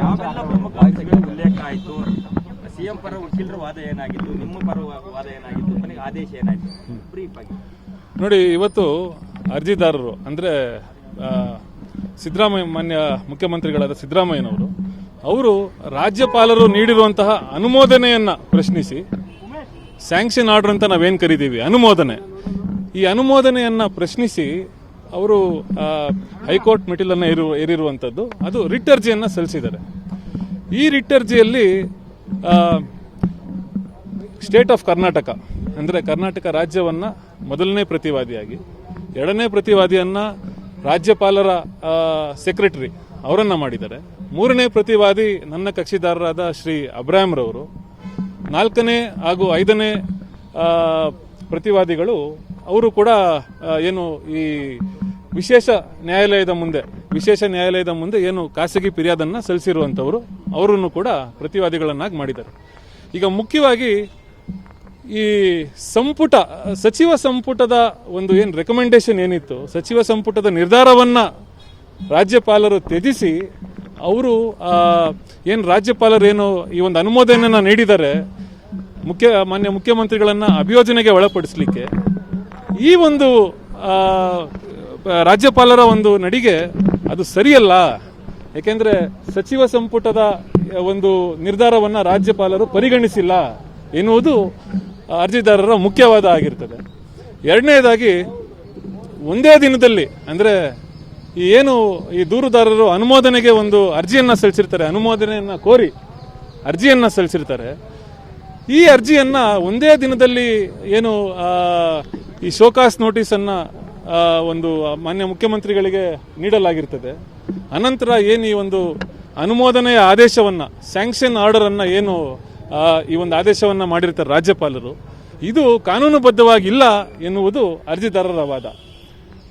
ಯಾವೆಲ್ಲ ಪ್ರಮುಖ ಅಂಶಗಳು ಉಲ್ಲೇಖ ಆಯಿತು? ಸಿಎಂ ಪರ ವಕೀಲರ ವಾದ ಏನಾಗಿತ್ತು? ನಿಮ್ಮ ಪರ ವಾದ ಏನಾಗಿತ್ತು? ಕೊನೆಗೆ ಆದೇಶ ಏನಾಯಿತು? ಬ್ರೀಫ್ ಆಗಿ. ನೋಡಿ ಇವತ್ತು ಅರ್ಜಿದಾರರು ಅಂದರೆ ಸಿದ್ದರಾಮಯ್ಯ ಮಾನ್ಯ ಮುಖ್ಯಮಂತ್ರಿಗಳಾದ ಸಿದ್ದರಾಮಯ್ಯನವರು ಅವರು ರಾಜ್ಯಪಾಲರು ನೀಡಿರುವಂತಹ ಅನುಮೋದನೆಯನ್ನ ಪ್ರಶ್ನಿಸಿ ಸ್ಯಾಂಕ್ಷನ್ ಆರ್ಡರ್ ಅಂತ ನಾವೇನು ಕರಿತೀವಿ? ಅನುಮೋದನೆ. ಈ ಅನುಮೋದನೆಯನ್ನ ಪ್ರಶ್ನಿಸಿ ಅವರು ಹೈಕೋರ್ಟ್ ಮೆಟಿಲನ್ನು ಇರು ಏರಿರುವಂಥದ್ದು ಅದು ರಿಟ್ ಅರ್ಜಿಯನ್ನು ಸಲ್ಲಿಸಿದ್ದಾರೆ. ಈ ರಿಟ್ ಅರ್ಜಿಯಲ್ಲಿ ಸ್ಟೇಟ್ ಆಫ್ ಕರ್ನಾಟಕ, ಅಂದರೆ ಕರ್ನಾಟಕ ರಾಜ್ಯವನ್ನು ಮೊದಲನೇ ಪ್ರತಿವಾದಿಯಾಗಿ, ಎರಡನೇ ಪ್ರತಿವಾದಿಯನ್ನ ರಾಜ್ಯಪಾಲರ ಸೆಕ್ರೆಟರಿ ಅವರನ್ನು ಮಾಡಿದ್ದಾರೆ. ಮೂರನೇ ಪ್ರತಿವಾದಿ ನನ್ನ ಕಕ್ಷಿದಾರರಾದ ಶ್ರೀ ಅಬ್ರಾಹಂರವರು ನಾಲ್ಕನೇ ಹಾಗೂ ಐದನೇ ಪ್ರತಿವಾದಿಗಳು, ಅವರು ಕೂಡ ಏನು ಈ ವಿಶೇಷ ನ್ಯಾಯಾಲಯದ ಮುಂದೆ, ವಿಶೇಷ ನ್ಯಾಯಾಲಯದ ಮುಂದೆ ಏನು ಖಾಸಗಿ ಫಿರ್ಯಾದನ್ನು ಸಲ್ಲಿಸಿರುವಂಥವರು, ಅವರನ್ನು ಕೂಡ ಪ್ರತಿವಾದಿಗಳನ್ನಾಗಿ ಮಾಡಿದ್ದಾರೆ. ಈಗ ಮುಖ್ಯವಾಗಿ ಈ ಸಂಪುಟ, ಸಚಿವ ಸಂಪುಟದ ಒಂದು ಏನು ರೆಕಮೆಂಡೇಶನ್ ಏನಿತ್ತು, ಸಚಿವ ಸಂಪುಟದ ನಿರ್ಧಾರವನ್ನ ರಾಜ್ಯಪಾಲರು ತ್ಯಜಿಸಿ, ಅವರು ಏನು ರಾಜ್ಯಪಾಲರು ಏನು ಈ ಒಂದು ಅನುಮೋದನೆಯನ್ನ ನೀಡಿದ್ದಾರೆ ಮುಖ್ಯ, ಮಾನ್ಯ ಮುಖ್ಯಮಂತ್ರಿಗಳನ್ನ ಅಭಿಯೋಜನೆಗೆ ಒಳಪಡಿಸಲಿಕ್ಕೆ, ಈ ಒಂದು ರಾಜ್ಯಪಾಲರ ಒಂದು ನಡಿಗೆ ಅದು ಸರಿಯಲ್ಲ. ಏಕೆಂದರೆ ಸಚಿವ ಸಂಪುಟದ ಒಂದು ನಿರ್ಧಾರವನ್ನ ರಾಜ್ಯಪಾಲರು ಪರಿಗಣಿಸಿಲ್ಲ ಎನ್ನುವುದು ಅರ್ಜಿದಾರರ ಮುಖ್ಯವಾದ ಆಗಿರ್ತದೆ. ಎರಡನೇದಾಗಿ ಒಂದೇ ದಿನದಲ್ಲಿ ಅಂದ್ರೆ ಏನು ಈ ದೂರುದಾರರು ಅನುಮೋದನೆಗೆ ಒಂದು ಅರ್ಜಿಯನ್ನು ಸಲ್ಲಿಸಿರ್ತಾರೆ ಅನುಮೋದನೆಯನ್ನ ಕೋರಿ ಅರ್ಜಿಯನ್ನು ಸಲ್ಲಿಸಿರ್ತಾರೆ. ಈ ಅರ್ಜಿಯನ್ನು ಒಂದೇ ದಿನದಲ್ಲಿ ಏನು ಈ ಶೋಕಾಸ್ ನೋಟಿಸ್ ಅನ್ನ ಆ, ಒಂದು ಮಾನ್ಯ ಮುಖ್ಯಮಂತ್ರಿಗಳಿಗೆ ನೀಡಲಾಗಿರ್ತದೆ. ಅನಂತರ ಏನು ಈ ಒಂದು ಅನುಮೋದನೆಯ ಆದೇಶವನ್ನ ಸ್ಯಾಂಕ್ಷನ್ ಆರ್ಡರ್ ಅನ್ನ ಏನು ಈ ಒಂದು ಆದೇಶವನ್ನ ಮಾಡಿರ್ತಾರೆ ರಾಜ್ಯಪಾಲರು. ಇದು ಕಾನೂನುಬದ್ಧವಾಗಿಲ್ಲ ಎನ್ನುವುದು ಅರ್ಜಿದಾರರ ವಾದ.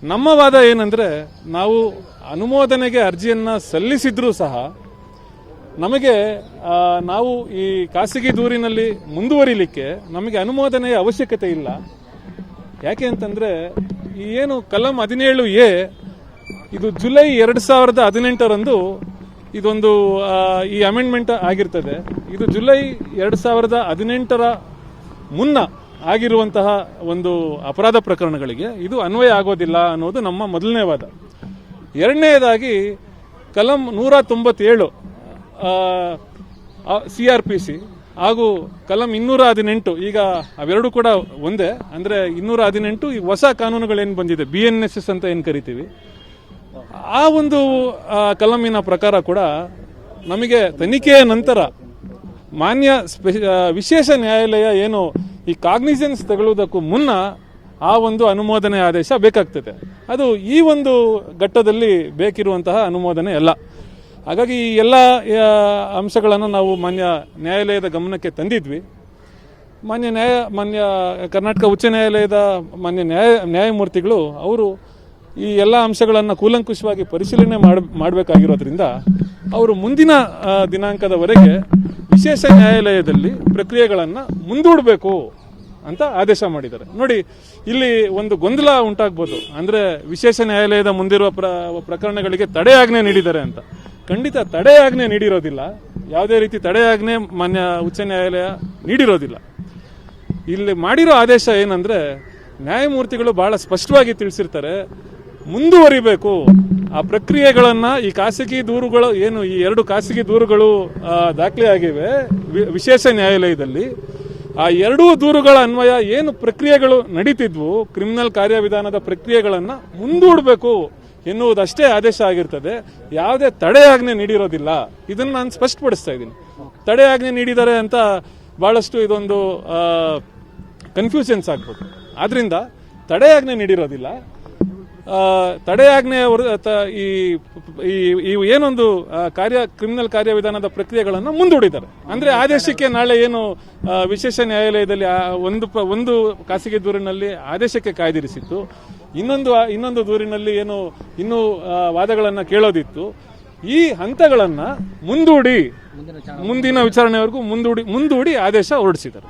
ನಮ್ಮ ವಾದ ಏನಂದ್ರೆ, ನಾವು ಅನುಮೋದನೆಗೆ ಅರ್ಜಿಯನ್ನು ಸಲ್ಲಿಸಿದ್ರೂ ಸಹ, ನಮಗೆ ನಾವು ಈ ಖಾಸಗಿ ದೂರಿನಲ್ಲಿ ಮುಂದುವರಿಲಿಕ್ಕೆ ನಮಗೆ ಅನುಮೋದನೆಯ ಅವಶ್ಯಕತೆ ಇಲ್ಲ. ಯಾಕೆ ಅಂತಂದ್ರೆ ಏನು ಕಲಂ ಹದಿನೇಳು ಎ, ಇದು ಜುಲೈ ಎರಡು ಸಾವಿರದ ಹದಿನೆಂಟರಂದು ಇದೊಂದು ಈ ಅಮೆಂಡ್ಮೆಂಟ್ ಆಗಿರ್ತದೆ. ಇದು ಜುಲೈ ಎರಡು ಸಾವಿರದ ಹದಿನೆಂಟರ ಮುನ್ನ ಆಗಿರುವಂತಹ ಒಂದು ಅಪರಾಧ ಪ್ರಕರಣಗಳಿಗೆ ಇದು ಅನ್ವಯ ಆಗೋದಿಲ್ಲ ಅನ್ನೋದು ನಮ್ಮ ಮೊದಲನೇ ವಾದ. ಎರಡನೇದಾಗಿ, ಕಲಂ ನೂರ ತೊಂಬತ್ತೇಳು ಸಿ ಆರ್ ಪಿ ಸಿ ಹಾಗೂ ಕಲಂ ಇನ್ನೂರ ಹದಿನೆಂಟು, ಈಗ ಅವೆರಡು ಕೂಡ ಒಂದೇ, ಅಂದ್ರೆ ಇನ್ನೂರ ಹದಿನೆಂಟು ಈ ಹೊಸ ಕಾನೂನುಗಳೇನು ಬಂದಿದೆ? ಬಿ ಎನ್ ಎಸ್ ಎಸ್ ಅಂತ ಏನು ಕರಿತೀವಿ? ಆ ಒಂದು ಕಲಮಿನ ಪ್ರಕಾರ ಕೂಡ ನಮಗೆ ತನಿಖೆಯ ನಂತರ ಮಾನ್ಯ ಸ್ಪೆ- ವಿಶೇಷ ನ್ಯಾಯಾಲಯ ಏನು ಈ ಕಾಗ್ನಿಸೆನ್ಸ್ ತಗೊಳ್ಳುವುದಕ್ಕೂ ಮುನ್ನ ಆ ಒಂದು ಅನುಮೋದನೆ ಆದೇಶ ಬೇಕಾಗ್ತದೆ. ಅದು ಈ ಒಂದು ಘಟ್ಟದಲ್ಲಿ ಬೇಕಿರುವಂತಹ ಅನುಮೋದನೆ ಅಲ್ಲ. ಹಾಗಾಗಿ ಈ ಎಲ್ಲ ಅಂಶಗಳನ್ನು ನಾವು ಮಾನ್ಯ ನ್ಯಾಯಾಲಯದ ಗಮನಕ್ಕೆ ತಂದಿದ್ವಿ. ಮಾನ್ಯ ನ್ಯಾಯ, ಮಾನ್ಯ ಕರ್ನಾಟಕ ಉಚ್ಚ ನ್ಯಾಯಾಲಯದ ಮಾನ್ಯ ನ್ಯಾಯ, ನ್ಯಾಯಮೂರ್ತಿಗಳು ಅವರು ಈ ಎಲ್ಲ ಅಂಶಗಳನ್ನು ಕೂಲಂಕುಷವಾಗಿ ಪರಿಶೀಲನೆ ಮಾಡ, ಮಾಡಬೇಕಾಗಿರೋದ್ರಿಂದ ಅವರು ಮುಂದಿನ ದಿನಾಂಕದವರೆಗೆ ವಿಶೇಷ ನ್ಯಾಯಾಲಯದಲ್ಲಿ ಪ್ರಕ್ರಿಯೆಗಳನ್ನು ಮುಂದೂಡಬೇಕು ಅಂತ ಆದೇಶ ಮಾಡಿದ್ದಾರೆ. ನೋಡಿ, ಇಲ್ಲಿ ಒಂದು ಗೊಂದಲ ಉಂಟಾಗ್ಬೋದು. ಅಂದರೆ ವಿಶೇಷ ನ್ಯಾಯಾಲಯದ ಮುಂದಿರುವ ಪ್ರ, ಪ್ರಕರಣಗಳಿಗೆ ತಡೆಯಾಜ್ಞೆ ನೀಡಿದ್ದಾರೆ ಅಂತ. ಖಂಡಿತ ತಡೆಯಾಜ್ಞೆ ನೀಡಿರೋದಿಲ್ಲ. ಯಾವುದೇ ರೀತಿ ತಡೆಯಾಜ್ಞೆ ಮಾನ್ಯ ಉಚ್ಚ ನ್ಯಾಯಾಲಯ ನೀಡಿರೋದಿಲ್ಲ. ಇಲ್ಲಿ ಮಾಡಿರೋ ಆದೇಶ ಏನಂದ್ರೆ, ನ್ಯಾಯಮೂರ್ತಿಗಳು ಬಹಳ ಸ್ಪಷ್ಟವಾಗಿ ತಿಳಿಸಿರ್ತಾರೆ, ಮುಂದುವರಿಬೇಕು. ಆ ಪ್ರಕ್ರಿಯೆಗಳನ್ನ ಈ ಖಾಸಗಿ ದೂರುಗಳು, ಏನು ಈ ಎರಡು ಖಾಸಗಿ ದೂರುಗಳು ದಾಖಲೆಯಾಗಿವೆ ವಿಶೇಷ ನ್ಯಾಯಾಲಯದಲ್ಲಿ. ಆ ಎರಡೂ ದೂರುಗಳ ಅನ್ವಯ ಏನು ಪ್ರಕ್ರಿಯೆಗಳು ನಡೀತಿದ್ವು, ಕ್ರಿಮಿನಲ್ ಕಾರ್ಯವಿಧಾನದ ಪ್ರಕ್ರಿಯೆಗಳನ್ನ ಮುಂದೂಡಬೇಕು. ಎನ್ನುವುದಷ್ಟೇ ಆದೇಶ ಆಗಿರ್ತದೆ. ಯಾವುದೇ ತಡೆಯಾಜ್ಞೆ ನೀಡಿರೋದಿಲ್ಲ. ಇದನ್ನು ನಾನು ಸ್ಪಷ್ಟಪಡಿಸ್ತಾ ಇದ್ದೀನಿ. ತಡೆಯಾಜ್ಞೆ ನೀಡಿದ್ದಾರೆ ಅಂತ ಭಾಳಷ್ಟು ಇದೊಂದು ಕನ್ಫ್ಯೂಷನ್ಸ್ ಆಗ್ಬೋದು ಆದ್ರಿಂದ ತಡೆಯಾಜ್ಞೆ ನೀಡಿರೋದಿಲ್ಲ. ತಡೆಯಾಜ್ಞೆ ಈ, ಈ- ಏನೊಂದು ಕಾರ್ಯ ಕ್ರಿಮಿನಲ್ ಕಾರ್ಯವಿಧಾನದ ಪ್ರಕ್ರಿಯೆಗಳನ್ನು ಮುಂದೂಡಿದ್ದಾರೆ. ಅಂದ್ರೆ ಆದೇಶಕ್ಕೆ ನಾಳೆ ಏನು ವಿಶೇಷ ನ್ಯಾಯಾಲಯದಲ್ಲಿ ಒಂದು ಒಂದು ಖಾಸಗಿ ದೂರಿನಲ್ಲಿ ಆದೇಶಕ್ಕೆ ಕಾಯ್ದಿರಿಸಿತ್ತು. ಇನ್ನೊಂದು ಇನ್ನೊಂದು ದೂರಿನಲ್ಲಿ ಏನು ಇನ್ನೂ ವಾದಗಳನ್ನು ಕೇಳೋದಿತ್ತು. ಈ ಹಂತಗಳನ್ನು ಮುಂದೂಡಿ ಮುಂದಿನ ವಿಚಾರಣೆವರೆಗೂ ಮುಂದೂಡಿ ಮುಂದೂಡಿ ಆದೇಶ ಹೊರಡಿಸಿದ್ದಾರೆ